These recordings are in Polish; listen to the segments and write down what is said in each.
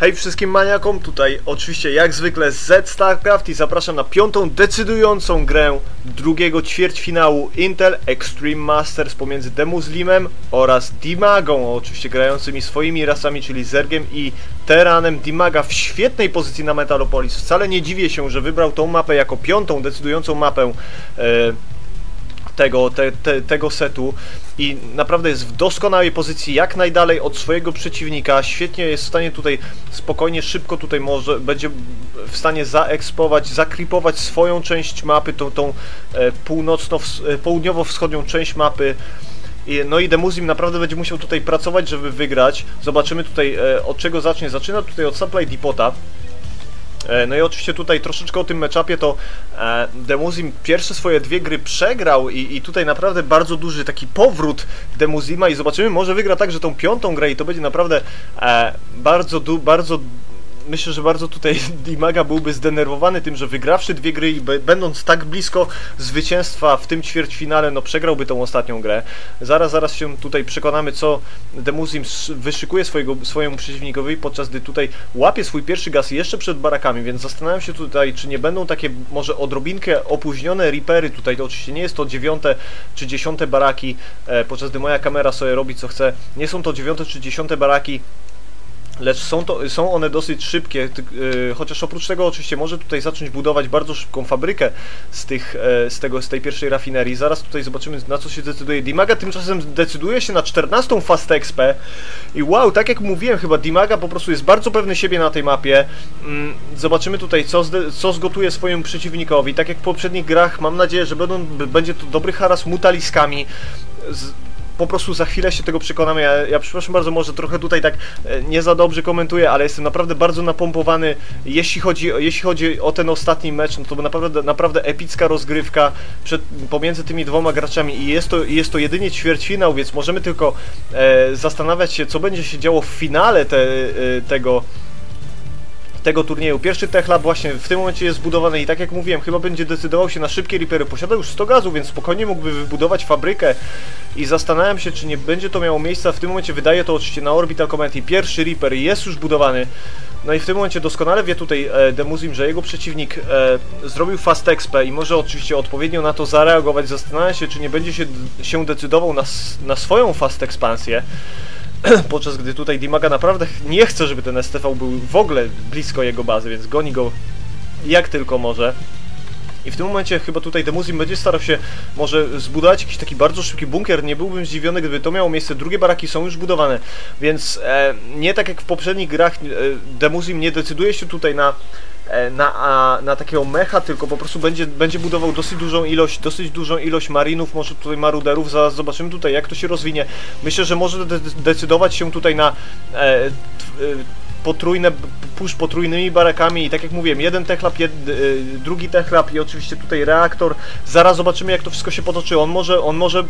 Hej wszystkim maniakom, tutaj oczywiście jak zwykle Z StarCraft i zapraszam na piątą decydującą grę drugiego ćwierćfinału Intel Extreme Masters pomiędzy Demuslimem oraz Dimagą, oczywiście grającymi swoimi rasami, czyli Zergiem i Teranem. Dimaga w świetnej pozycji na Metalopolis, wcale nie dziwię się, że wybrał tą mapę jako piątą decydującą mapę e, tego, te, te, tego setu i naprawdę jest w doskonałej pozycji, jak najdalej od swojego przeciwnika, świetnie jest w stanie tutaj spokojnie, szybko tutaj może, będzie w stanie zaekspować, zakripować swoją część mapy, tą, tą e, północno, e, część mapy. No i Demuzim naprawdę będzie musiał tutaj pracować, żeby wygrać. Zobaczymy tutaj e, od czego zacznie. Zaczyna tutaj od Supply Depota. E, no i oczywiście tutaj troszeczkę o tym meczapie to e, Demuzim pierwsze swoje dwie gry przegrał i, i tutaj naprawdę bardzo duży taki powrót Demuzima i zobaczymy, może wygra także tą piątą grę i to będzie naprawdę e, bardzo, du, bardzo myślę, że bardzo tutaj Dimaga byłby zdenerwowany tym, że wygrawszy dwie gry i będąc tak blisko zwycięstwa w tym ćwierćfinale, no przegrałby tą ostatnią grę. Zaraz, zaraz się tutaj przekonamy, co Demuzim wyszykuje swojego, swojemu przeciwnikowi, podczas gdy tutaj łapie swój pierwszy gaz jeszcze przed barakami, więc zastanawiam się tutaj, czy nie będą takie może odrobinkę opóźnione ripery tutaj, to oczywiście nie jest to dziewiąte czy dziesiąte baraki, e, podczas gdy moja kamera sobie robi co chce, nie są to dziewiąte czy dziesiąte baraki lecz są, to, są one dosyć szybkie, yy, chociaż oprócz tego oczywiście może tutaj zacząć budować bardzo szybką fabrykę z, tych, yy, z, tego, z tej pierwszej rafinerii. Zaraz tutaj zobaczymy na co się decyduje. Dimaga tymczasem decyduje się na 14 Fast XP i wow, tak jak mówiłem chyba Dimaga po prostu jest bardzo pewny siebie na tej mapie. Yy, zobaczymy tutaj co, co zgotuje swojemu przeciwnikowi. Tak jak w poprzednich grach mam nadzieję, że będą, będzie to dobry haras mutaliskami. Z, po prostu za chwilę się tego przekonamy. Ja, ja przepraszam bardzo, może trochę tutaj tak e, nie za dobrze komentuję, ale jestem naprawdę bardzo napompowany. Jeśli chodzi, jeśli chodzi o ten ostatni mecz, no to naprawdę, naprawdę epicka rozgrywka przed, pomiędzy tymi dwoma graczami i jest to, jest to jedynie ćwierćfinał, więc możemy tylko e, zastanawiać się, co będzie się działo w finale te, e, tego tego turnieju. Pierwszy techlab właśnie w tym momencie jest zbudowany i tak jak mówiłem, chyba będzie decydował się na szybkie ripery. Posiada już 100 gazu, więc spokojnie mógłby wybudować fabrykę i zastanawiam się, czy nie będzie to miało miejsca. W tym momencie wydaje to oczywiście na Orbital Command i pierwszy riper jest już budowany. No i w tym momencie doskonale wie tutaj e, Demuzim, że jego przeciwnik e, zrobił fast XP i może oczywiście odpowiednio na to zareagować. Zastanawiam się, czy nie będzie się, się decydował na, na swoją fast ekspansję. podczas gdy tutaj Dimaga naprawdę nie chce, żeby ten STV był w ogóle blisko jego bazy, więc goni go jak tylko może. I w tym momencie chyba tutaj Demuzim będzie starał się może zbudować jakiś taki bardzo szybki bunkier. Nie byłbym zdziwiony, gdyby to miało miejsce. Drugie baraki są już budowane, więc e, nie tak jak w poprzednich grach e, Demuzim nie decyduje się tutaj na E, na, na takiego mecha, tylko po prostu będzie, będzie budował dosyć dużą ilość, dosyć dużą ilość marinów, może tutaj maruderów, zaraz zobaczymy tutaj jak to się rozwinie. Myślę, że może de decydować się tutaj na e, e potrójne, push potrójnymi barakami i tak jak mówiłem, jeden techlab, jed, y, drugi techlab i oczywiście tutaj reaktor. Zaraz zobaczymy jak to wszystko się potoczy. On może, on może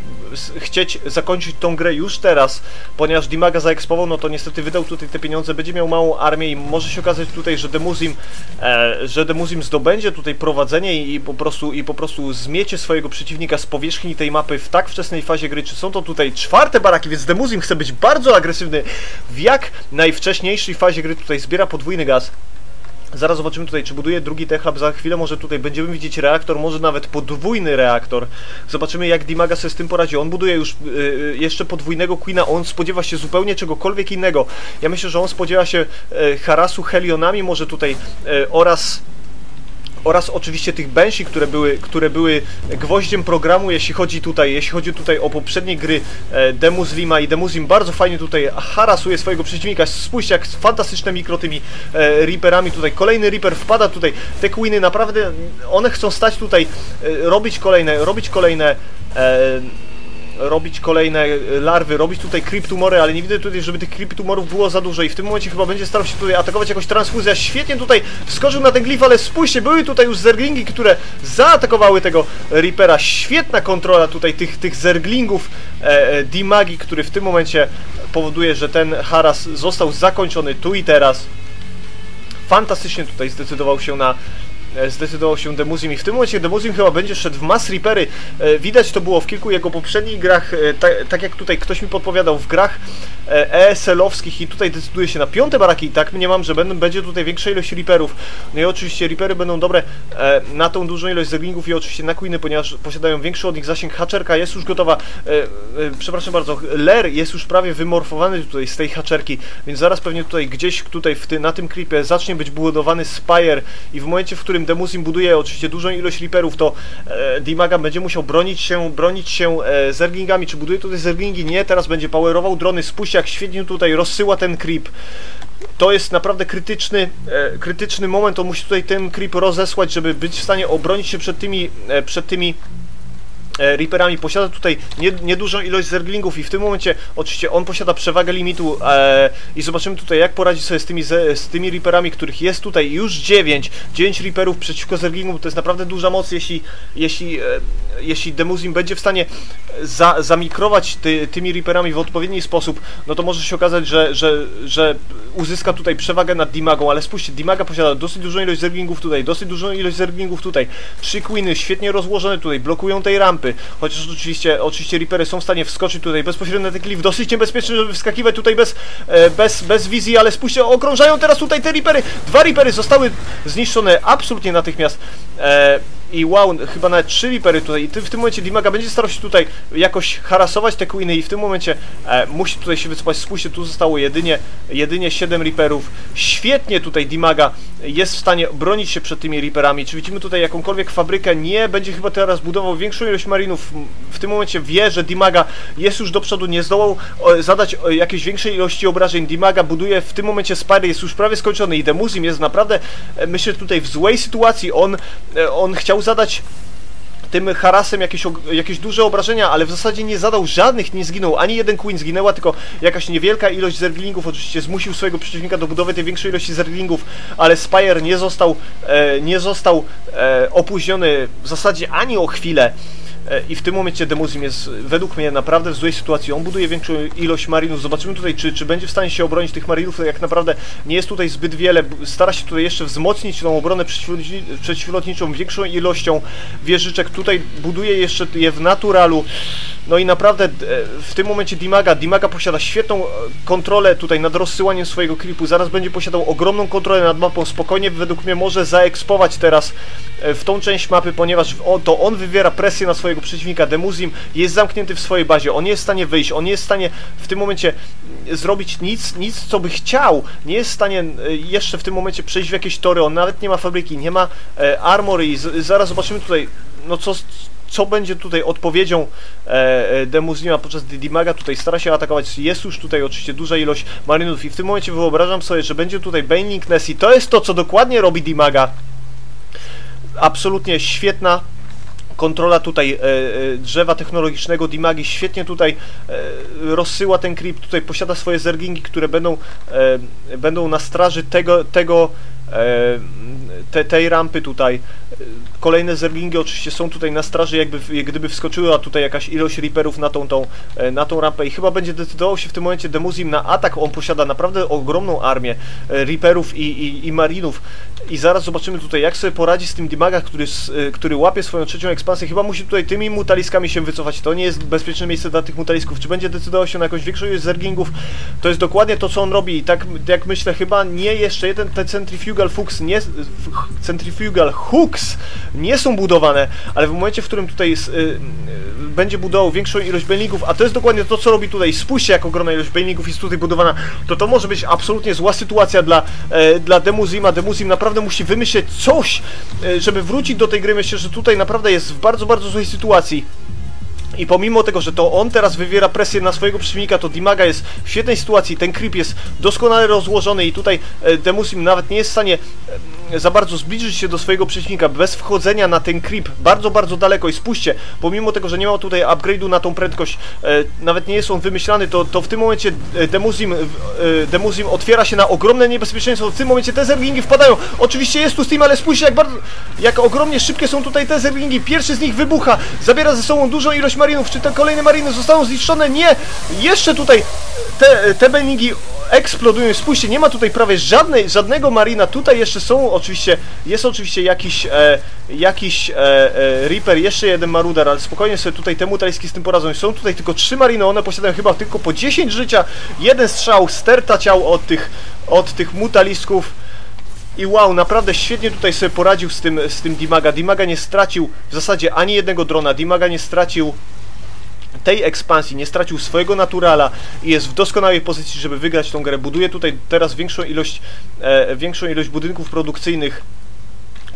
chcieć zakończyć tą grę już teraz, ponieważ Dimaga zaekspował, no to niestety wydał tutaj te pieniądze, będzie miał małą armię i może się okazać tutaj, że Demuzim, e, że Demuzim zdobędzie tutaj prowadzenie i, po prostu, i po prostu zmiecie swojego przeciwnika z powierzchni tej mapy w tak wczesnej fazie gry. Czy są to tutaj czwarte baraki, więc Demuzim chce być bardzo agresywny w jak najwcześniejszej fazie gry tutaj zbiera podwójny gaz. Zaraz zobaczymy tutaj, czy buduje drugi techlab. Za chwilę może tutaj będziemy widzieć reaktor, może nawet podwójny reaktor. Zobaczymy, jak Dimaga sobie z tym poradzi. On buduje już yy, jeszcze podwójnego Queena. On spodziewa się zupełnie czegokolwiek innego. Ja myślę, że on spodziewa się yy, harasu Helionami może tutaj yy, oraz oraz oczywiście tych Banshee, które były, które były gwoździem programu, jeśli chodzi tutaj, jeśli chodzi tutaj o poprzednie gry e, Demuzlima i Demuzlim bardzo fajnie tutaj harasuje swojego przeciwnika. Spójrzcie jak fantastyczne mikro tymi e, Reaperami tutaj. Kolejny Reaper wpada tutaj. Te Queeny naprawdę, one chcą stać tutaj, e, robić kolejne, robić kolejne robić kolejne e, larwy, robić tutaj kryptumory, ale nie widzę tutaj, żeby tych kryptumorów było za dużo i w tym momencie chyba będzie starał się tutaj atakować jakoś transfuzja. Świetnie tutaj wskoczył na ten glif, ale spójrzcie, były tutaj już zerglingi, które zaatakowały tego Reapera. Świetna kontrola tutaj tych, tych zerglingów e, e, Dimagi, który w tym momencie powoduje, że ten haras został zakończony tu i teraz. Fantastycznie tutaj zdecydował się na zdecydował się Demuzim i w tym momencie Demuzim chyba będzie szedł w Mass Reapery. E, widać to było w kilku jego poprzednich grach, e, tak, tak jak tutaj ktoś mi podpowiadał, w grach ESL-owskich i tutaj decyduje się na piąte baraki i tak mniemam, że będą, będzie tutaj większa ilość Reaperów. No i oczywiście Reapery będą dobre na tą dużą ilość zeglingów i oczywiście na Queeny, ponieważ posiadają większy od nich zasięg. Haczerka jest już gotowa, przepraszam bardzo, Ler jest już prawie wymorfowany tutaj z tej haczerki, więc zaraz pewnie tutaj gdzieś tutaj ty, na tym klipie zacznie być budowany Spire i w momencie, w którym Demusim buduje oczywiście dużą ilość Reaperów, to e, będzie musiał bronić się, bronić się e, zerglingami. Czy buduje tutaj zerglingi? Nie, teraz będzie powerował drony. Spójrzcie jak świetnie tutaj rozsyła ten creep to jest naprawdę krytyczny, e, krytyczny moment, on musi tutaj ten creep rozesłać, żeby być w stanie obronić się przed tymi, e, przed tymi Reaperami posiada tutaj niedużą ilość zerglingów i w tym momencie oczywiście on posiada przewagę limitu e, i zobaczymy tutaj jak poradzi sobie z tymi, z tymi Reaperami, których jest tutaj już 9, 9 Reaperów przeciwko zerglingom, to jest naprawdę duża moc, jeśli, jeśli, e, jeśli Demuzim będzie w stanie za, zamikrować ty, tymi Reaperami w odpowiedni sposób, no to może się okazać, że, że, że uzyska tutaj przewagę nad Dimagą, ale spójrzcie, Dimaga posiada dosyć dużą ilość zerglingów tutaj, dosyć dużą ilość zerglingów tutaj, trzy Queeny świetnie rozłożone tutaj, blokują tej rampy, chociaż oczywiście, oczywiście Reapery są w stanie wskoczyć tutaj bezpośrednio na ten klif, dosyć niebezpieczny, żeby wskakiwać tutaj bez, e, bez, bez wizji, ale spójrzcie, okrążają teraz tutaj te Reapery, dwa Reapery zostały zniszczone absolutnie natychmiast. E, i wow, chyba nawet trzy Reapery tutaj. I w tym momencie Dimaga będzie starał się tutaj jakoś harasować te Queeny i w tym momencie e, musi tutaj się wycofać. Spójrzcie, tu zostało jedynie, jedynie 7 Reaperów. Świetnie tutaj Dimaga jest w stanie bronić się przed tymi Reaperami. Czy widzimy tutaj jakąkolwiek fabrykę? Nie, będzie chyba teraz budował większą ilość marinów. W tym momencie wie, że Dimaga jest już do przodu, nie zdołał zadać jakiejś większej ilości obrażeń. Dimaga buduje w tym momencie Spire, jest już prawie skończony i Demuzim jest naprawdę, e, myślę, tutaj w złej sytuacji. On, e, on zadać tym harasem jakieś, jakieś duże obrażenia, ale w zasadzie nie zadał żadnych, nie zginął. Ani jeden Queen zginęła, tylko jakaś niewielka ilość zerglingów. Oczywiście zmusił swojego przeciwnika do budowy tej większej ilości zerglingów, ale Spire nie został, e, nie został e, opóźniony w zasadzie ani o chwilę. E, I w tym momencie Demuzim jest według mnie naprawdę w złej sytuacji. On buduje większą ilość marinów. Zobaczymy tutaj, czy, czy będzie w stanie się obronić tych marinów. Jak naprawdę nie jest tutaj zbyt wiele. Stara się tutaj jeszcze wzmocnić tą obronę przeciwlotniczą większą ilością wieżyczek. Tutaj buduje jeszcze je w naturalu. No i naprawdę e, w tym momencie Dimaga, Dimaga posiada świetną e, kontrolę tutaj nad rozsyłaniem swojego creepu. Zaraz będzie posiadał ogromną kontrolę nad mapą. Spokojnie według mnie może zaekspować teraz w tą część mapy, ponieważ to on wywiera presję na swojego przeciwnika. Demuzim jest zamknięty w swojej bazie, on nie jest w stanie wyjść, on nie jest w stanie w tym momencie zrobić nic, nic co by chciał. Nie jest w stanie e, jeszcze w tym momencie przejść w jakieś tory, on nawet nie ma fabryki, nie ma e, armory i zaraz zobaczymy tutaj, no co, co będzie tutaj odpowiedzią e, e Demuzima podczas Didimaga, tutaj stara się atakować, jest już tutaj oczywiście duża ilość marynów i w tym momencie wyobrażam sobie, że będzie tutaj Baneling Ness i to jest to, co dokładnie robi Dimaga. Absolutnie świetna kontrola tutaj e, e, drzewa technologicznego Dimagi świetnie tutaj e, rozsyła ten creep, tutaj posiada swoje zergingi, które będą, będą na straży tego, tego te, tej rampy tutaj. Kolejne zerglingi oczywiście są tutaj na straży, jakby gdyby wskoczyła tutaj jakaś ilość Reaperów na tą, tą, na tą rampę i chyba będzie decydował się w tym momencie Demuzim na atak. On posiada naprawdę ogromną armię Reaperów i, i, i Marinów i zaraz zobaczymy tutaj jak sobie poradzi z tym Dimaga, który, który łapie swoją trzecią ekspansję. Chyba musi tutaj tymi mutaliskami się wycofać. To nie jest bezpieczne miejsce dla tych mutalisków. Czy będzie decydował się na jakąś większą ilość zergingów? To jest dokładnie to, co on robi i tak jak myślę, chyba nie jeszcze jeden te centrifugal hooks nie, centrifugal hooks nie są budowane, ale w momencie, w którym tutaj jest, y, będzie budował większą ilość bailingów, a to jest dokładnie to, co robi tutaj. Spójrzcie, jak ogromna ilość bailingów jest tutaj budowana, to to może być absolutnie zła sytuacja dla, e, dla Demuzima. Demuzim naprawdę musi wymyśleć coś, e, żeby wrócić do tej gry. Myślę, że tutaj naprawdę jest w bardzo, bardzo złej sytuacji. I pomimo tego, że to on teraz wywiera presję na swojego przeciwnika, to Dimaga jest w świetnej sytuacji, ten creep jest doskonale rozłożony i tutaj e, Demusim nawet nie jest w stanie za bardzo zbliżyć się do swojego przeciwnika bez wchodzenia na ten creep bardzo, bardzo daleko i spójrzcie, pomimo tego, że nie ma tutaj upgrade'u na tą prędkość, e, nawet nie jest on wymyślany, to, to w tym momencie e, Demuzim, e, Demuzim otwiera się na ogromne niebezpieczeństwo, w tym momencie te zerglingi wpadają, oczywiście jest tu Steam, ale spójrzcie jak bardzo, jak ogromnie szybkie są tutaj te zerglingi, pierwszy z nich wybucha, zabiera ze sobą dużą ilość marinów, czy te kolejne mariny zostaną zniszczone? Nie! Jeszcze tutaj te, te beningi eksplodują. Spójrzcie, nie ma tutaj prawie żadnej, żadnego marina. Tutaj jeszcze są oczywiście, jest oczywiście jakiś, e, jakiś e, e, Reaper, jeszcze jeden Marudar, ale spokojnie sobie tutaj temu tajski z tym poradzą. Są tutaj tylko trzy mariny, one posiadają chyba tylko po 10 życia. Jeden strzał, sterta ciał od tych, od tych mutalisków. I wow, naprawdę świetnie tutaj sobie poradził z tym, z tym Dimaga. Dimaga nie stracił w zasadzie ani jednego drona. Dimaga nie stracił tej ekspansji, nie stracił swojego naturala i jest w doskonałej pozycji, żeby wygrać tą grę. Buduje tutaj teraz większą ilość, e, większą ilość budynków produkcyjnych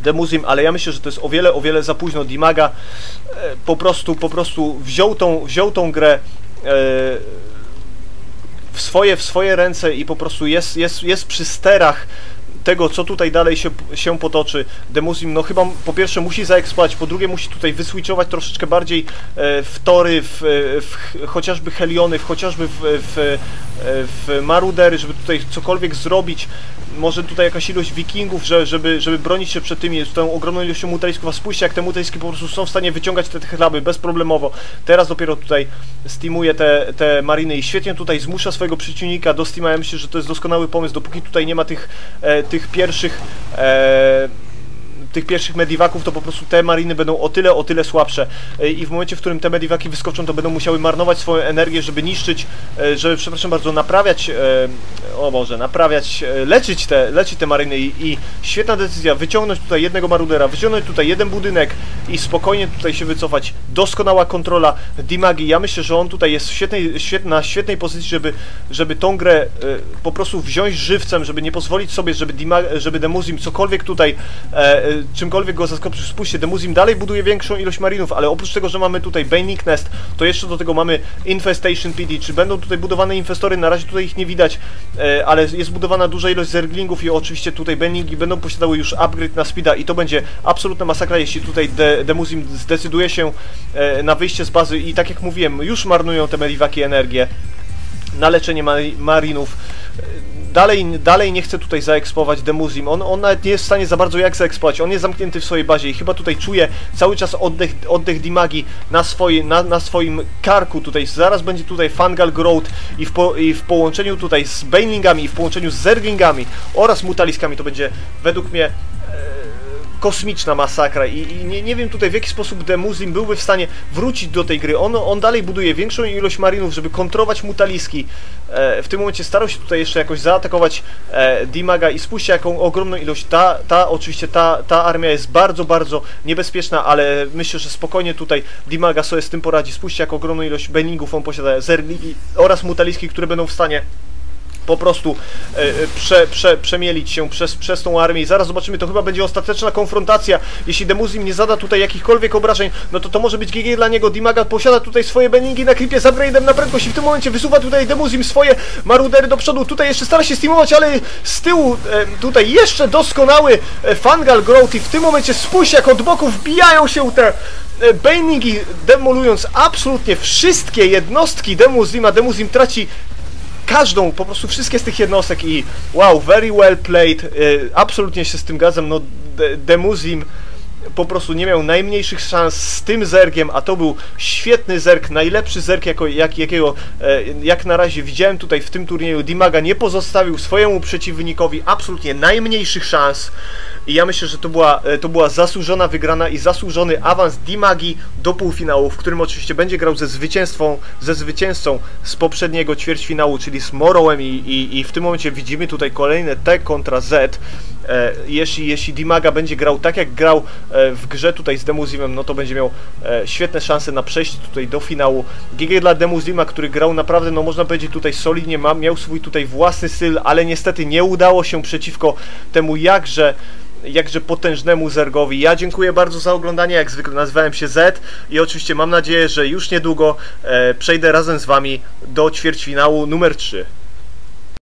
Demuzim, ale ja myślę, że to jest o wiele, o wiele za późno. Dimaga e, po prostu, po prostu wziął tą, wziął tą grę e, w swoje, w swoje ręce i po prostu jest, jest, jest przy sterach tego, co tutaj dalej się, się potoczy, Demusim, no chyba po pierwsze musi zaeksploatować, po drugie musi tutaj wyswitchować troszeczkę bardziej e, w tory, w, w, chociażby Heliony, w, chociażby w, w, w Marudery, żeby tutaj cokolwiek zrobić, może tutaj jakaś ilość wikingów, że, żeby, żeby bronić się przed tymi, z tą ogromną ilością mutalisków, a spójrzcie jak te mutaliski po prostu są w stanie wyciągać te, te chlaby bezproblemowo. Teraz dopiero tutaj steamuje te, te mariny i świetnie tutaj zmusza swojego przeciwnika do steama. Ja myślę, że to jest doskonały pomysł, dopóki tutaj nie ma tych, e, tych pierwszych e, tych pierwszych mediwaków, to po prostu te mariny będą o tyle, o tyle słabsze. E, i w momencie, w którym te mediwaki wyskoczą, to będą musiały marnować swoją energię, żeby niszczyć, e, żeby, przepraszam bardzo, naprawiać, e, o Boże, naprawiać, leczyć te, leczyć te mariny i, i świetna decyzja, wyciągnąć tutaj jednego marudera, wyciągnąć tutaj jeden budynek i spokojnie tutaj się wycofać, doskonała kontrola Dimagi, ja myślę, że on tutaj jest świetnej, świetna, na świetnej pozycji, żeby, żeby tą grę po prostu wziąć żywcem, żeby nie pozwolić sobie, żeby, Dima, żeby Demuzim cokolwiek tutaj czymkolwiek go zaskoczysz. Spójrzcie, Demuzim dalej buduje większą ilość marinów, ale oprócz tego, że mamy tutaj Banic Nest, to jeszcze do tego mamy Infestation PD. Czy będą tutaj budowane inwestory? Na razie tutaj ich nie widać, e, ale jest budowana duża ilość zerglingów i oczywiście tutaj Baningi będą posiadały już upgrade na speeda i to będzie absolutna masakra, jeśli tutaj De Demuzim zdecyduje się e, na wyjście z bazy i tak jak mówiłem, już marnują te Mediwaki energię na leczenie marinów dalej, dalej nie chce tutaj zaekspować Demuzim. On, on nawet nie jest w stanie za bardzo jak zaekspować. On jest zamknięty w swojej bazie i chyba tutaj czuje cały czas oddech, oddech Dimagi na, swoje, na, na swoim karku tutaj. Zaraz będzie tutaj Fangal Growth i w, po, i w połączeniu tutaj z Banelingami i w połączeniu z Zerglingami oraz Mutaliskami to będzie według mnie kosmiczna masakra i, i nie, nie, wiem tutaj w jaki sposób Muslim byłby w stanie wrócić do tej gry. On, on dalej buduje większą ilość marinów, żeby kontrolować mutaliski. E, w tym momencie starał się tutaj jeszcze jakoś zaatakować e, Dimaga i spójrzcie jaką ogromną ilość. Ta, ta oczywiście ta, ta armia jest bardzo, bardzo niebezpieczna, ale myślę, że spokojnie tutaj Dimaga sobie z tym poradzi. Spójrzcie jak ogromną ilość Beningów on posiada, Zerligi oraz mutaliski, które będą w stanie po prostu e, e, prze, prze, przemielić się przez, przez tą armię i zaraz zobaczymy, to chyba będzie ostateczna konfrontacja. Jeśli Demuzim nie zada tutaj jakichkolwiek obrażeń, no to to może być GG dla niego. Dimaga posiada tutaj swoje beningi na klipie z upgrade'em na prędkość i w tym momencie wysuwa tutaj Demuzim swoje marudery do przodu. Tutaj jeszcze stara się steamować, ale z tyłu e, tutaj jeszcze doskonały e, Fangal Growth i w tym momencie spójrzcie jak od boku wbijają się te e, Baningi demolując absolutnie wszystkie jednostki Demuzima. Demuzim traci każdą, po prostu wszystkie z tych jednostek i wow, very well played, y, absolutnie się z tym gadzam, no Demuzim po prostu nie miał najmniejszych szans z tym zergiem, a to był świetny zerg, najlepszy zerg, jako, jak, jakiego e, jak na razie widziałem tutaj w tym turnieju. Dimaga nie pozostawił swojemu przeciwnikowi absolutnie najmniejszych szans. I ja myślę, że to była, e, to była zasłużona wygrana i zasłużony awans Dimagi do półfinału, w którym oczywiście będzie grał ze zwycięstwą, ze zwycięzcą z poprzedniego ćwierćfinału, czyli z Morrowem i, i, i w tym momencie widzimy tutaj kolejne T kontra Z. E, jeśli, jeśli Dimaga będzie grał tak jak grał e, w grze tutaj z Demuzimem, no to będzie miał świetne szanse na przejście tutaj do finału. GG dla Demuzima, który grał naprawdę, no można powiedzieć tutaj solidnie, miał swój tutaj własny styl, ale niestety nie udało się przeciwko temu jakże jakże potężnemu Zergowi. Ja dziękuję bardzo za oglądanie, jak zwykle nazywałem się Z i oczywiście mam nadzieję, że już niedługo e, przejdę razem z Wami do ćwierćfinału numer 3.